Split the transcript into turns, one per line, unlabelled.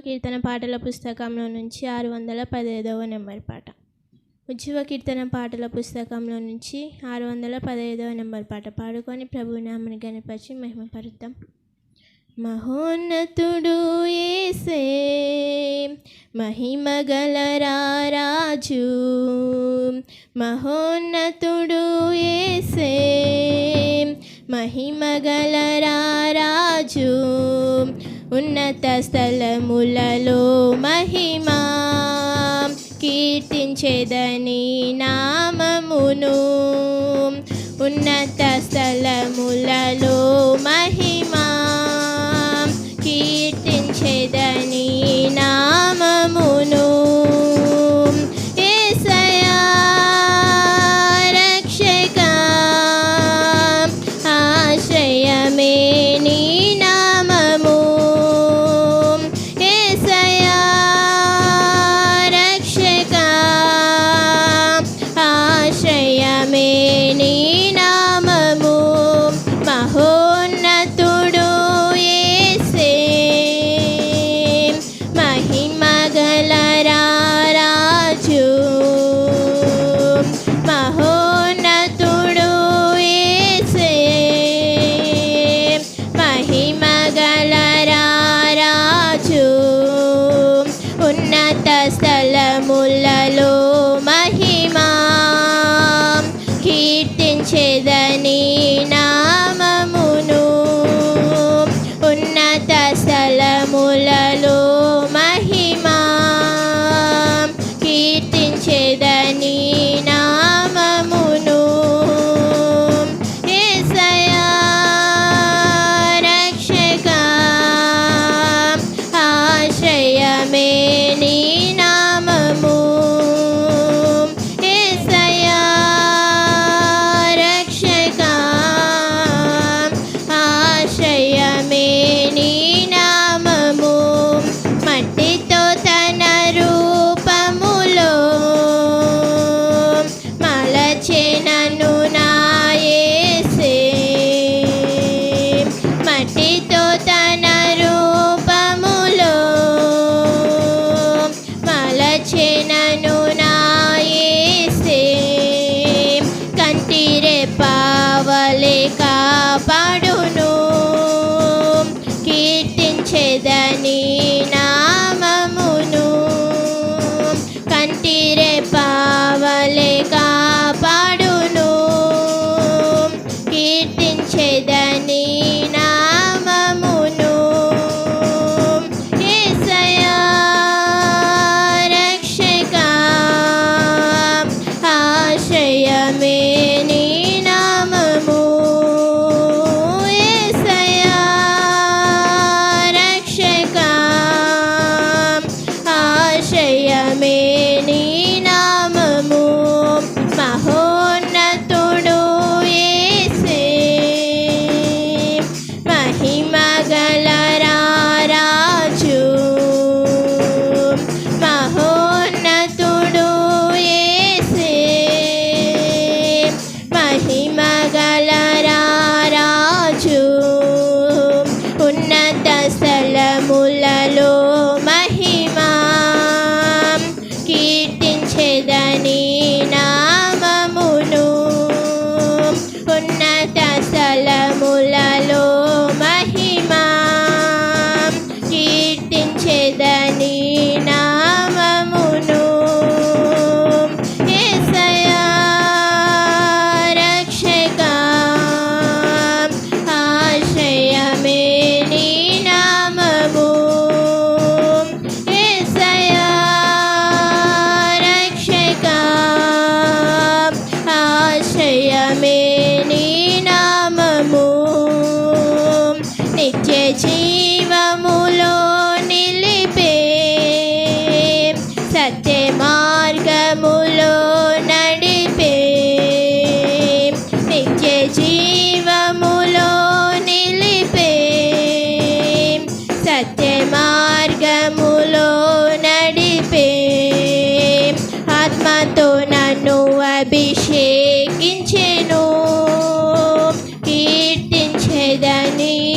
కీర్తన పాటల పుస్తకంలో నుంచి ఆరు వందల పదహైదవ నెంబర్ పాట. ఉజ్జీవ కీర్తన పాటల పుస్తకంలో నుంచి ఆరు వందల పదహైదవ నెంబర్ పాట పాడుకొని ప్రభు నామని గణపరిచి మహిమపరుద్దాం. మహోన్నతుడు ఏసే మహిమగల రాజు మహోన్నతుడు ఏసే మహిమగల రాజు ఉన్నత స్థలములలో మహిమా కీర్తించేదని నామమును. ఉన్నత స్థలములలో 你 वेदनी ಛೇದನೇ Money.